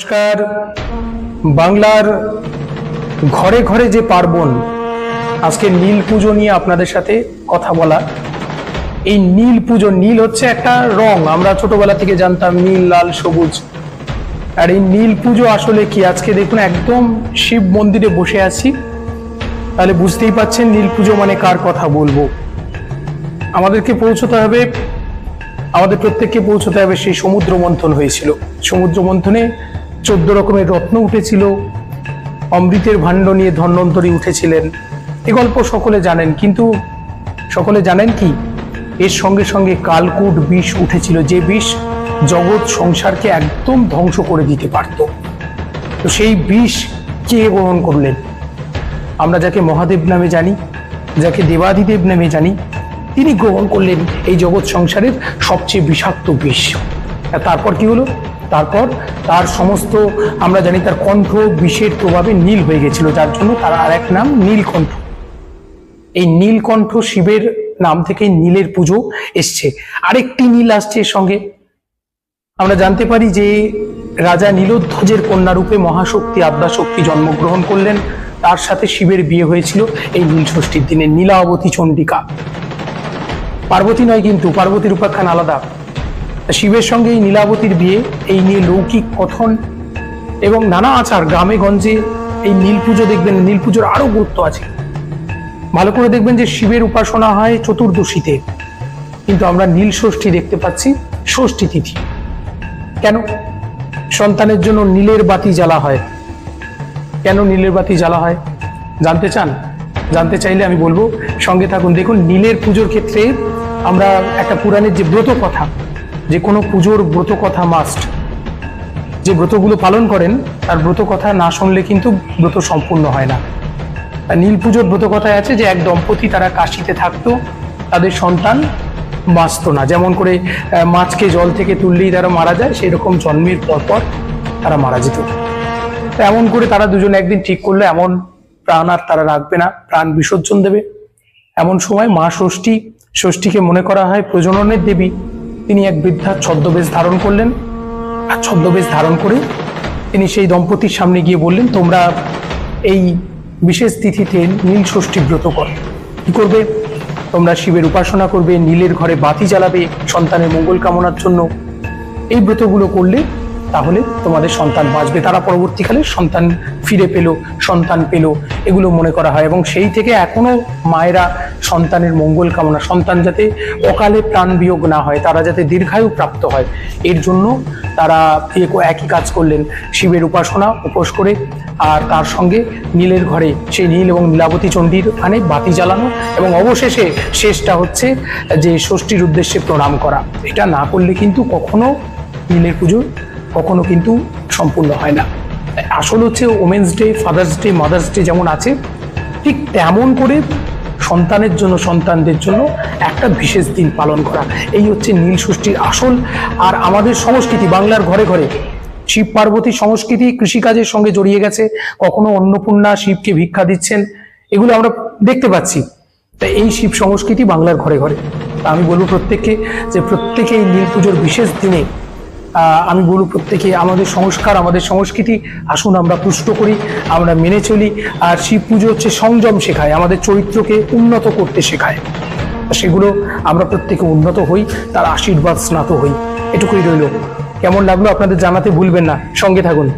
নমস্কার। বাংলার ঘরে ঘরে যে পার্বণ, আজকে নীল পুজো নিয়ে আপনাদের সাথে কথা বলা। এই নীল পুজো, নীল হচ্ছে একটা রং। আমরা ছোটবেলা থেকে জানতাম নীল, লাল, সবুজ। আর এই নীল পুজো আসলে কি? আজকে দেখুন একদম শিব মন্দিরে বসে আছি। তাহলে বুঝতেই পাচ্ছেন নীল পুজো মানে কার কথা বলব। আমাদেরকে পৌঁছতে হবে, আমাদের প্রত্যেককে পৌঁছতে হবে সেই সমুদ্র মন্থন হয়েছিল। সমুদ্র মন্থনে চোদ্দ রকমের রত্ন উঠেছিল। অমৃতের ভাণ্ড নিয়ে ধন্বন্তরী উঠেছিলেন। এ গল্প সকলে জানেন, কিন্তু সকলে জানেন কি? এর সঙ্গে সঙ্গে কালকুট বিষ উঠেছিল, যে বিষ জগৎ সংসারকে একদম ধ্বংস করে দিতে পারত। তো সেই বিষ কে গ্রহণ করলেন? আমরা যাকে মহাদেব নামে জানি, যাকে দেবাদিদেব নামে জানি, তিনি গ্রহণ করলেন এই জগৎ সংসারের সবচেয়ে বিষাক্ত বিষ। তারপর কি হলো? তারপর তার সমস্ত, আমরা জানি তার কণ্ঠ বিষের প্রভাবে নীল হয়ে গেছিল, যার জন্য তার আর এক নাম নীলকণ্ঠ। এই নীলকণ্ঠ শিবের নাম থেকে নীলের পুজো এসছে। আরেকটি নীল আসছে সঙ্গে। আমরা জানতে পারি যে রাজা নীলোধ্বজের কন্যারূপে মহাশক্তি আদ্যাশক্তি জন্মগ্রহণ করলেন। তার সাথে শিবের বিয়ে হয়েছিল এই নীল ষষ্ঠীর দিনে। নীলাবতী চণ্ডিকা। পার্বতী নয় কিন্তু, পার্বতীর উপাখ্যান আলাদা। শিবের সঙ্গে এই নীলাবতীর বিয়ে, এই নিয়ে লৌকিক কথন এবং নানা আচার গ্রামে গঞ্জে এই নীল পুজো দেখবেন, নীল পুজোর আরও গুরুত্ব আছে। ভালো করে দেখবেন যে শিবের উপাসনা হয় চতুর্দশীতে। কিন্তু আমরা নীল ষষ্ঠী দেখতে পাচ্ছি ষষ্ঠী তিথি। কেন? সন্তানের জন্য নীলের বাতি জ্বালা হয়। কেন নীলের বাতি জ্বালা হয়? জানতে চান? জানতে চাইলে আমি বলব, সঙ্গে থাকুন। দেখুন, নীলের পুজোর ক্ষেত্রে আমরা একটা পুরাণের যে ব্রত কথা যে কোনো পুজোর ব্রত কথা মাস্ট যে ব্রতগুলো পালন করেন, তার ব্রত কথা না শুনলে কিন্তু ব্রত সম্পূর্ণ হয় না। নীল পুজোর ব্রত কথায় আছে যে, এক দম্পতি তারা কাশিতে থাকতো, তাদের সন্তান বাঁচত না। যেমন করে মাছকে জল থেকে তুললেই তারা মারা যায় সেই রকম জন্মের পর পর তারা মারা যেত। এমন করে তারা দুজনে একদিন ঠিক করল, এমন প্রাণ আর তারা রাখবে না, প্রাণ বিসর্জন দেবে। এমন সময় মা ষষ্ঠী, ষষ্ঠীকে মনে করা হয় প্রজননের দেবী। তিনি এক বৃদ্ধা ছদ্মবেশ ধারণ করলেন। আর ছদ্মবেশ ধারণ করে তিনি সেই দম্পতির সামনে গিয়ে বললেন, তোমরা এই বিশেষ তিথিতে নীল ষষ্ঠী ব্রত কর। কী করবে? তোমরা শিবের উপাসনা করবে, নীলের ঘরে বাতি জ্বালাবে, সন্তানের মঙ্গল কামনার জন্য। এই ব্রতগুলো করলে তাহলে তোমাদের সন্তান বাঁচবে। তারা পরবর্তীকালে সন্তান ফিরে পেল, সন্তান পেল, এগুলো মনে করা হয়। এবং সেই থেকে এখনও মায়েরা সন্তানের মঙ্গল কামনা, সন্তান যাতে অকালে প্রাণ বিয়োগ না হয়, তারা যাতে দীর্ঘায়ু প্রাপ্ত হয়। এর জন্য তারা একই কাজ করলেন। শিবের উপাসনা, উপোস করে আর তার সঙ্গে নীলের ঘরে সেই নীল এবং নীলাবতী চণ্ডীর ওখানে বাতি জ্বালানো এবং অবশেষে শেষটা হচ্ছে যে ষষ্ঠীর উদ্দেশ্যে প্রণাম করা। এটা না করলে কিন্তু কখনো নীলের পুজো কখনো কিন্তু সম্পূর্ণ হয় না। আসল হচ্ছে women's day father's day mother's day যেমন আছে, ঠিক তেমন করে সন্তানের জন্য, সন্তানদের জন্য একটা বিশেষ দিন পালন করা। এই হচ্ছে নীল ষষ্ঠীর আসল। আর আমাদের সংস্কৃতি, বাংলার ঘরে ঘরে শিব পার্বতী সংস্কৃতি কৃষিকাজের সঙ্গে জড়িয়ে গেছে। কখনো অন্নপূর্ণা শিবকে ভিক্ষা দিচ্ছেন, এগুলো আমরা দেখতে পাচ্ছি। তাই এই শিব সংস্কৃতি বাংলার ঘরে ঘরে। আমি বলব প্রত্যেককে যে প্রত্যেকে এই নীল পুজোর বিশেষ দিনে আমি বলব প্রত্যেকে আমাদের সংস্কার, আমাদের সংস্কৃতি, আসুন আমরা পুষ্ট করি, আমরা মেনে চলি, আর শিব পুজো হচ্ছে সংযম শেখায়, আমাদের চরিত্রকে উন্নত করতে শেখায়। সেগুলো আমরা প্রত্যেকে উন্নত হই, তার আশীর্বাদ স্নাত হই। এটুকুই রইল। কেমন লাগল আপনাদের জানাতে ভুলবেন না, সঙ্গে থাকুন।